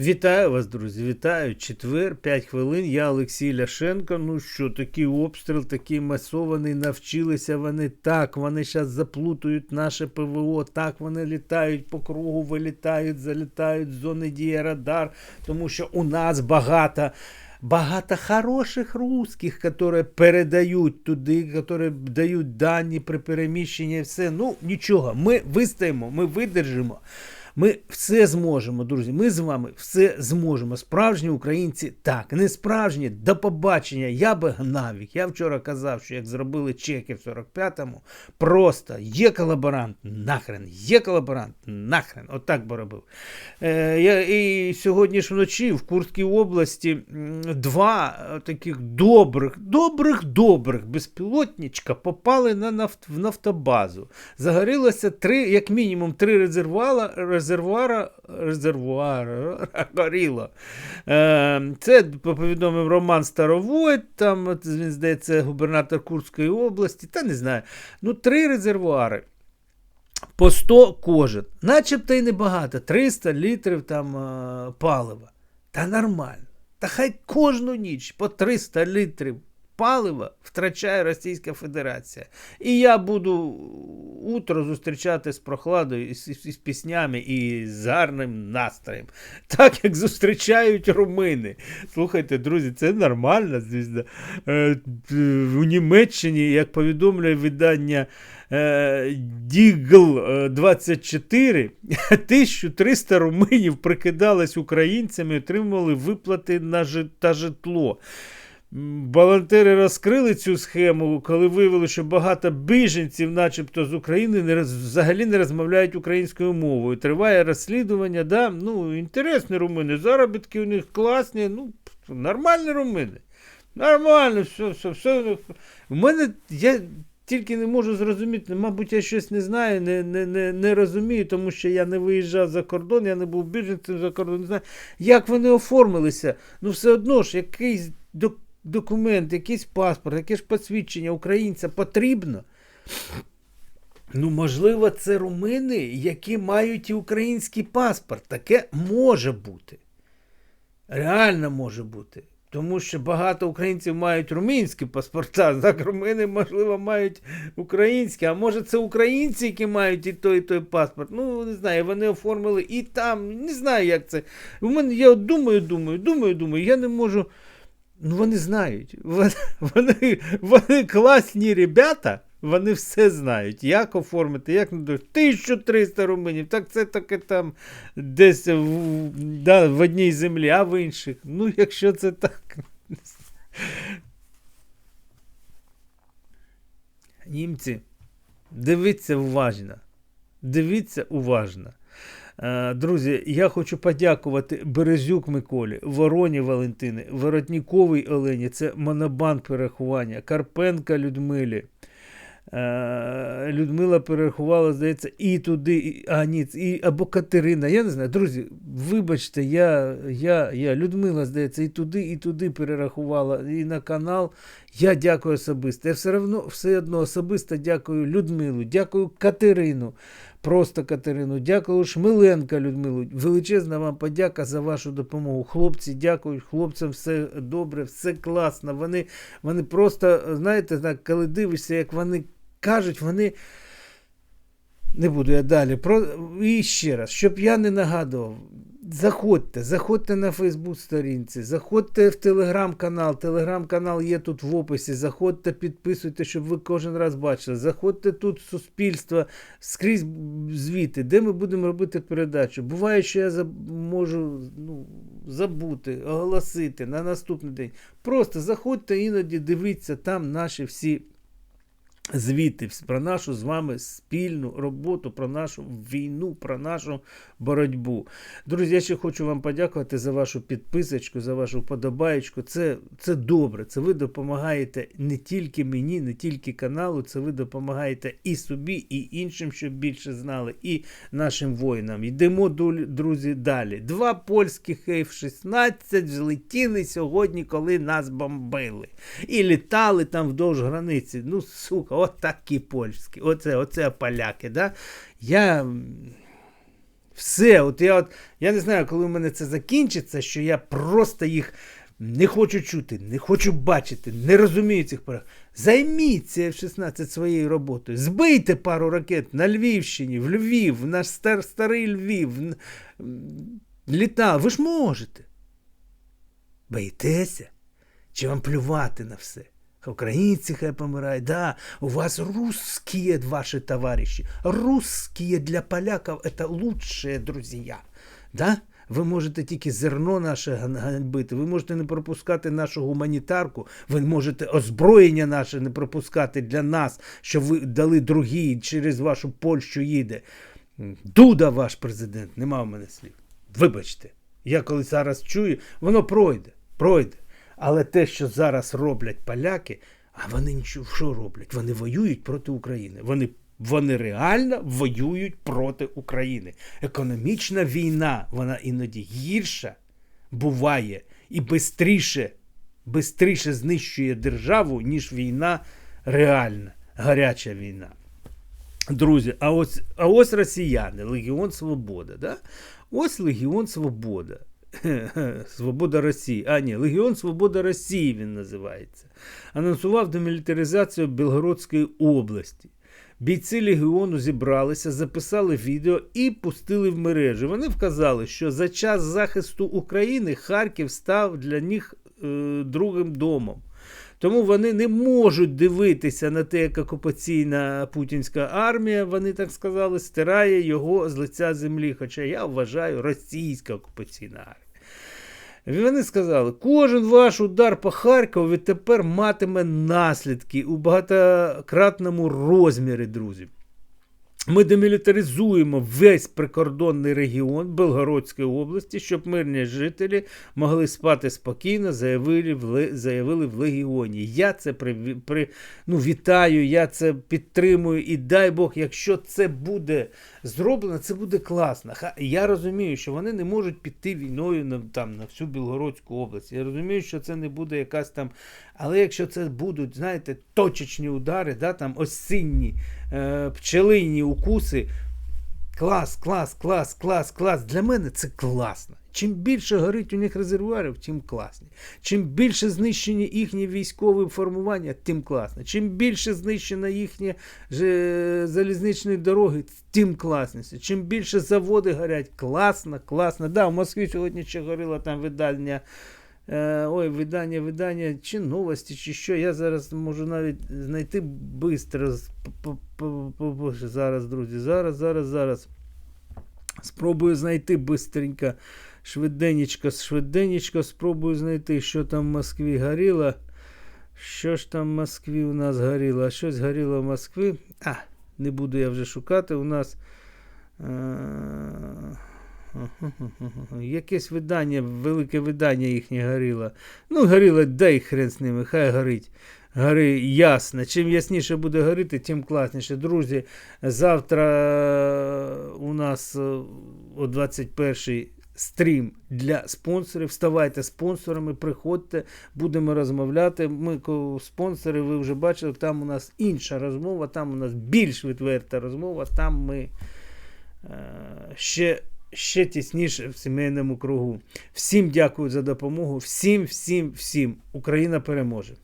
Вітаю вас, друзі, вітаю. Четвер, 5 хвилин. Я Олексій Ляшенко. Ну що, такий обстріл, такий масований, навчилися вони так. Вони зараз заплутують наше ПВО, так вони літають по кругу, вилітають, залітають з зони дії радар, тому що у нас багато. Багато хороших русських, які передають туди, які дають дані при переміщенні, все. Ну, нічого, ми вистоїмо, ми видержимо. Ми все зможемо, друзі. Ми з вами все зможемо. Справжні українці так, не справжні до побачення. Я би гнав їх. Я вчора казав, що як зробили чеки в 45-му, просто є колаборант, нахрен, є колаборант, нахрен. Отак би робив. Е, я, І сьогодні ж вночі в Курській області два е, таких добрих, добрих, добрих безпілотничка попали на нафт, в нафтобазу. Загорілося три, як мінімум, три резервуара резервуара резервуара горіло. Е, Це повідомив Роман Старовойт, там, він здається, губернатор Курської області, та не знаю. Ну, три резервуари. По 100 кожен. Начебто й небагато. 300 літрів там е, палива. Та нормально. Та хай кожну ніч по 300 літрів палива втрачає Російська Федерація. І я буду утро зустрічати з прохладою, і з, з піснями, і з гарним настроєм. Так як зустрічають румини. Слухайте, друзі, це нормально, звісно. Е, У Німеччині, як повідомляє видання. Дігл 24 1300 руминів прикидались українцями і отримували виплати на та житло. Волонтери розкрили цю схему, коли виявили, що багато біженців, начебто з України, не роз, взагалі не розмовляють українською мовою. Триває розслідування. да, ну, Інтересні румини, заробітки у них класні, ну, нормальні румини. Нормально, все, все, все. У мене я тільки не можу зрозуміти, мабуть, я щось не знаю, не не, не, не розумію, тому що я не виїжджав за кордон, я не був біженцем за кордон, не знаю, як вони оформилися. Ну, все одно ж, якийсь документ якийсь паспорт, якесь посвідчення українця потрібно. Ну, можливо, це румини, які мають і український паспорт. Таке може бути. Реально може бути. Тому що багато українців мають румунські паспорта, так румини, можливо, мають українські, а може це українці, які мають і той, і той паспорт. Ну, не знаю, вони оформили і там. Не знаю, як це. У мене я думаю, думаю, думаю, думаю, я не можу. Ну, вони знають. Вони, вони, вони класні ребята, вони все знають, як оформити, як не 1300 румунів, так це таке там десь в, да, в одній землі, а в інших. Ну, якщо це так. Німці, дивіться уважно. Дивіться уважно. Е, друзі, я хочу подякувати Березюк Миколі, Вороні Валентини, Воротніковій Олені, це Монобанк перерахування, Карпенка Людмилі. Е, Людмила перерахувала, здається, і туди, і, а ні, і, або Катерина. Я не знаю, друзі, вибачте, я, я, я, Людмила, здається, і туди, і туди перерахувала, і на канал. Я дякую особисто. Я все одно все одно особисто дякую Людмилу, дякую Катерину. Просто Катерину, дякую Шмиленка Людмилу. Величезна вам подяка за вашу допомогу. Хлопці, дякую, хлопцям все добре, все класно. Вони вони просто, знаєте, так, коли дивишся, як вони кажуть, вони. Не буду я далі. Про... І ще раз, щоб я не нагадував, Заходьте, заходьте на Фейсбук-сторінці, заходьте в телеграм-канал. Телеграм-канал є тут в описі. Заходьте, підписуйте, щоб ви кожен раз бачили. Заходьте тут в суспільство скрізь звіти, де ми будемо робити передачу. Буває, що я можу ну, забути, оголосити на наступний день. Просто заходьте іноді, дивіться, там наші всі. Звіти про нашу з вами спільну роботу, про нашу війну, про нашу боротьбу. Друзі, я ще хочу вам подякувати за вашу підписочку, за вашу вподобаєчку. Це це добре. Це ви допомагаєте не тільки мені, не тільки каналу, це ви допомагаєте і собі, і іншим, щоб більше знали, і нашим воїнам. Йдемо, друзі, далі. Два польських F-16 злетіли сьогодні, коли нас бомбили. І літали там вдовж границі. Ну, сука, от такі польські. Оце, оце поляки. да? Я Все, от я от я не знаю, коли в мене це закінчиться, що я просто їх не хочу чути, не хочу бачити, не розумію цих порад. Займіться F-16 своєю роботою. Збийте пару ракет на Львівщині, в Львів, в наш стар, старий Львів. Літа. Ви ж можете. Боїтеся? Чи вам плювати на все? Українці хай помирають. Да, у вас русские ваши товарищи. Русские для поляков это лучшие друзья. Да? Ви можете тільки зерно наше ган- ганьбити, ви можете не пропускати нашу гуманітарку, ви можете озброєння наше не пропускати для нас, що ви дали другі, через вашу Польщу їде. Дуда ваш президент, нема в мене слів. Вибачте, я коли зараз чую, воно пройде, пройде. Але те, що зараз роблять поляки, а вони нічого що роблять? Вони воюють проти України. Вони, вони реально воюють проти України. Економічна війна, вона іноді гірша буває і бистріше, бистріше знищує державу, ніж війна реальна, гаряча війна. Друзі, а ось, а ось росіяни, Легіон Свобода. Да? Ось Легіон Свобода. Свобода Росії. А, ні, Легіон Свобода Росії він називається. Анонсував демілітаризацію Білгородської області. Бійці Легіону зібралися, записали відео і пустили в мережі. Вони вказали, що за час захисту України Харків став для них е, другим домом. Тому вони не можуть дивитися на те, як окупаційна путінська армія, вони так сказали, стирає його з лиця землі. Хоча я вважаю російська окупаційна армія. Вони сказали, кожен ваш удар по Харкову відтепер матиме наслідки у багатократному розмірі, друзі. Ми демілітаризуємо весь прикордонний регіон Белгородської області, щоб мирні жителі могли спати спокійно, заявили в, заявили в Легіоні. Я це при, при, ну, вітаю, я це підтримую. І дай Бог, якщо це буде зроблено, це буде класно. Ха- Я розумію, що вони не можуть піти війною на, там, на всю Білгородську область. Я розумію, що це не буде якась там. Але якщо це будуть, знаєте, точечні удари, да, там осінні е, пчелині укуси. Клас, клас, клас, клас, клас. Для мене це класно. Чим більше горить у них резервуарів, тим класні. Чим більше знищені їхні військові формування, тим класно. Чим більше знищено їхні же, залізничні дороги, тим класніше. Чим більше заводи горять, класно, класно. Да, в Москві сьогодні ще горіло там видання. Е, ой, видання, видання, чи новості, чи що. Я зараз можу навіть знайти швидко. Зараз, друзі, зараз, зараз, зараз. Спробую знайти бистренько, швиденечко, швиденечко, спробую знайти, що там в Москві горіло. Що ж там в Москві у нас горіло? А щось горіло в Москві. А, не буду я вже шукати. У нас. Е, Якесь видання, велике видання їхнє горіло. Ну, горіло, дай хрен з ними, хай горить. Гори ясно. Чим ясніше буде горіти, тим класніше. Друзі, завтра у нас о 21-й стрім для спонсорів. Ставайте спонсорами, приходьте, будемо розмовляти. Ми спонсори, ви вже бачили, там у нас інша розмова, там у нас більш відверта розмова, там ми е, ще, ще тісніше в сімейному кругу. Всім дякую за допомогу. Всім, всім, всім. Україна переможе.